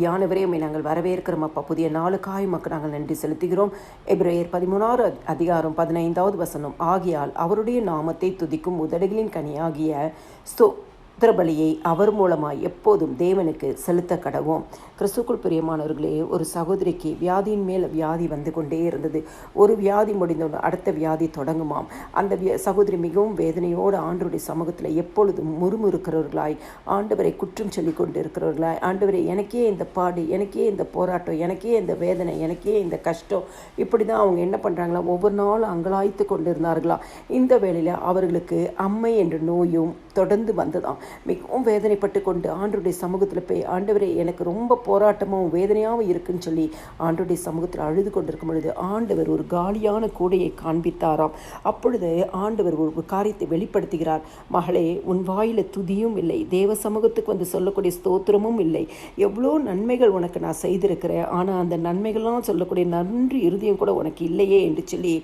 வியானவரே நாங்கள் வரவேற்கிறோம். அப்பா புதிய நாளுக்காய் மக்கள் நாங்கள் நன்றி செலுத்துகிறோம். எப்ரேயர் பதிமூணாறு அதிகாரம் பதினைந்தாவது வசனம். ஆகியால் அவருடைய நாமத்தை துதிக்கும் உதடுகளின் கனியாகிய ஸ்தோ பலியை அவர் மூலமாக எப்போதும் தேவனுக்கு செலுத்த கடவோம். கிறிஸ்துக்குள் பிரியமானவர்களே ஒரு சகோதரிக்கு வியாதியின் மேல் வியாதி வந்து கொண்டே இருந்தது. ஒரு வியாதி முடிந்தவுடன் அடுத்த வியாதி தொடங்குமாம். அந்த சகோதரி மிகவும் வேதனையோடு ஆண்டவருடைய சமூகத்தில் எப்பொழுதும் முறுமுறுக்கிறவர்களாய் ஆண்டவரை குற்றம் சொல்லி கொண்டு இருக்கிறவர்களாய் ஆண்டவரை எனக்கே இந்த பாடு எனக்கே இந்த போராட்டம் எனக்கே இந்த வேதனை எனக்கே இந்த கஷ்டம். இப்படி தான் அவங்க என்ன பண்ணுறாங்களா ஒவ்வொரு நாளும் அங்கலாய்த்து கொண்டு இருந்தார்களா இந்த வேளையில் அவர்களுக்கு அம்மை என்ற நோயும் தொடர்ந்து வந்ததாம். மிகவும் வேதனைப்பட்டு கொண்டு ஆண்டுடைய சமூகத்தில் போய் ஆண்டவரே எனக்கு ரொம்ப போராட்டமும் வேதனையாகவும் இருக்குன்னு சொல்லி ஆண்டுடைய சமூகத்தில் அழுது கொண்டிருக்கும் பொழுது ஆண்டவர் ஒரு காலியான கூடையை காண்பித்தாராம். அப்பொழுது ஆண்டவர் ஒரு காரியத்தை வெளிப்படுத்துகிறார். மகளே உன் வாயில் துதியும் இல்லை. தேவ சமூகத்துக்கு வந்து சொல்லக்கூடிய ஸ்தோத்திரமும் இல்லை. எவ்வளோ நன்மைகள் உனக்கு நான் செய்திருக்கிறேன். ஆனால் அந்த நன்மைகள்லாம் சொல்லக்கூடிய நன்றி இறுதியும் கூட உனக்கு இல்லையே என்று சொல்லி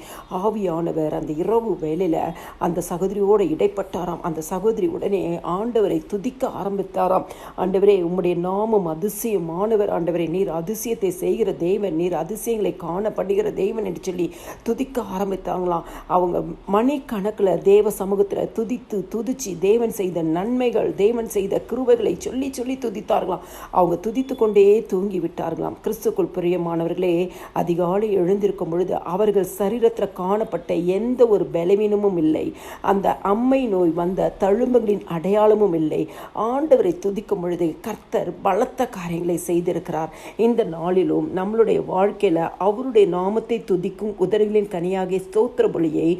ஆவியானவர் அந்த இரவு வேலையில் அந்த சகோதரியோடு இடைப்பட்டாராம். அந்த சகோதரி உடனே ஆண்டவரை துதிக்க ஆரம்பித்தாராம். ஆண்டவரே உம்முடைய நாமம் அதிசயமானவர். ஆண்டவரை நீர் அதிசயத்தை செய்கிற தேவன் நீர் அதிசயங்களை காண பண்ணுகிற என்று சொல்லி துதிக்க ஆரம்பித்தாங்களாம். அவங்க மணிக்கணக்கில் தேவ சமூகத்தில் துதித்து துதிச்சு தேவன் செய்த நன்மைகள் தேவன் செய்த கிருவைகளை சொல்லி சொல்லி துதித்தார்களாம். அவங்க துதித்து கொண்டே தூங்கி விட்டார்களாம் கிறிஸ்துக்குள் பிரியமானவர்களே அதிகாலை எழுந்திருக்கும் பொழுது அவர்கள் சரீரத்தில் காணப்பட்ட எந்த ஒரு பலவீனமும் இல்லை. அந்த அம்மை நோய் வந்த தழும்புகளின் அடையாளம் அடையாளமும் இல்லை. ஆண்டவரை துதிக்கும் பொழுது கர்த்தர் பலத்த காரியங்களை செய்திருக்கிறார். இந்த நாளிலும் நம்மளுடைய வாழ்க்கையில் அவருடைய நாமத்தை துதிக்கும் உதடுகளின் கனியாகிய ஸ்தோத்திர பலியை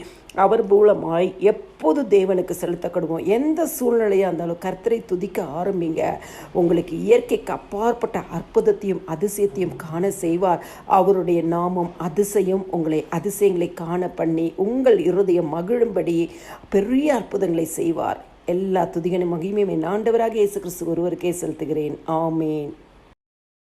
அவர் மூலமாய் எப்போது தேவனுக்கு செலுத்தப்படுவோம் எந்த சூழ்நிலையாக இருந்தாலும் கர்த்தரை துதிக்க ஆரம்பிங்க. உங்களுக்கு இயற்கைக்கு அப்பாற்பட்ட அற்புதத்தையும் அதிசயத்தையும் காண செய்வார். அவருடைய நாமம் அதிசயம் உங்களை அதிசயங்களை காண பண்ணி உங்கள் இருதயம் மகிழும்படி பெரிய அற்புதங்களை செய்வார். எல்லா துதிகனும் மகிமையும் ஆண்டவராக இயேசு கிறிஸ்து ஒருவருக்கே செலுத்துகிறேன். ஆமேன்.